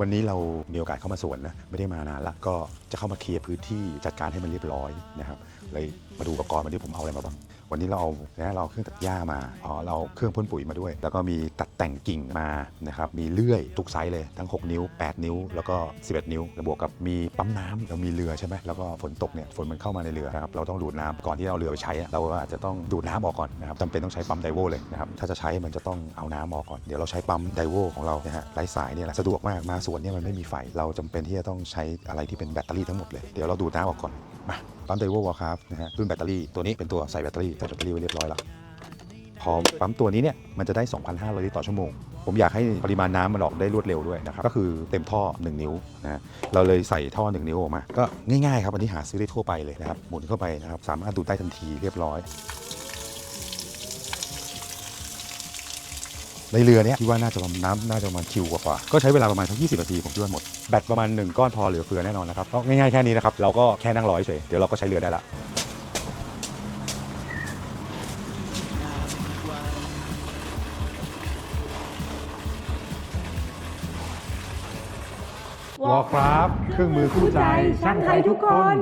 วันนี้เรามีโอกาสเข้ามาสวนนะไม่ได้มานานละก็จะเข้ามาเคลียร์พื้นที่จัดการให้มันเรียบร้อยนะครับเลยมาดูอุปกรณ์วันนี้ผมเอาอะไรมาบ้าง วันนี้เราเอานะเราเครื่องตัดหญ้ามาอ๋อเราเครื่องพ่นปุ๋ยมาด้วย แล้วก็มีตัดแต่งกิ่งมานะครับมีเลื่อยทุกไซส์เลยทั้ง 6 นิ้ว 8 นิ้ว แล้วก็ 11 นิ้วแล้วบวกกับมีปั๊มน้ำเรามีเรือใช่ไหมแล้วก็ฝนตกเนี่ยฝนมันเข้ามาในเรือนะครับเราต้องดูดน้ำก่อนที่เราเอาเรือไปใช้อะเราก็อาจจะต้องดูดน้ำออกก่อนนะครับจำเป็นต้องใช้ปั๊มไดโวเลยนะครับถ้าจะใช้มันจะต้องเอาน้ำออกก่อนเดี๋ยวเราใช้ปั๊มไดโวของเรานะฮะไร้สายเนี่ยแหละสะดวกมากมาสวนเนี่ยมันไม่มีไฟเราจำเป็นที่จะต้องใช้อะไรที่เป็นแบตเตอรี่ทั้งหมดเลยเดี๋ยวเราดูดน้ำออกก่อนมาปั๊มเดโววอลครับนะฮะรุ่นแบตเตอรี่ตัวนี้เป็นตัวใส่แบตเตอรี่ใส่แบตเตอรี่ไว้เรียบร้อยแล้วพอปั๊มตัวนี้เนี่ยมันจะได้ 2,500 ลิตรต่อชั่วโมง ผมอยากให้ปริมาณน้ำมันออกได้รวดเร็วด้วยนะครับ ก็คือเต็มท่อ 1 นิ้วนะเราเลยใส่ท่อ 1 นิ้วออกมา ก็ง่ายๆครับ อันนี้หาซื้อได้ทั่วไปเลยนะครับ หมุนเข้าไปนะครับ สามารถดูดได้ทันทีเรียบร้อย ในเรือเนี้ยคิดว่าน่าจะประมาณน้ำน่าจะประมาณคิวกว่าๆก็ใช้เวลาประมาณสัก20นาทีผมคิดว่าหมดแบตประมาณ1ก้อนพอเหลือเฟือแน่นอนนะครับก็ง่ายๆแค่นี้นะครับเราก็แค่นั่งรอเฉยเดี๋ยวเราก็ใช้เรือได้ละวอคราฟเครื่องมือคู่ใจช่างไทยทุกคน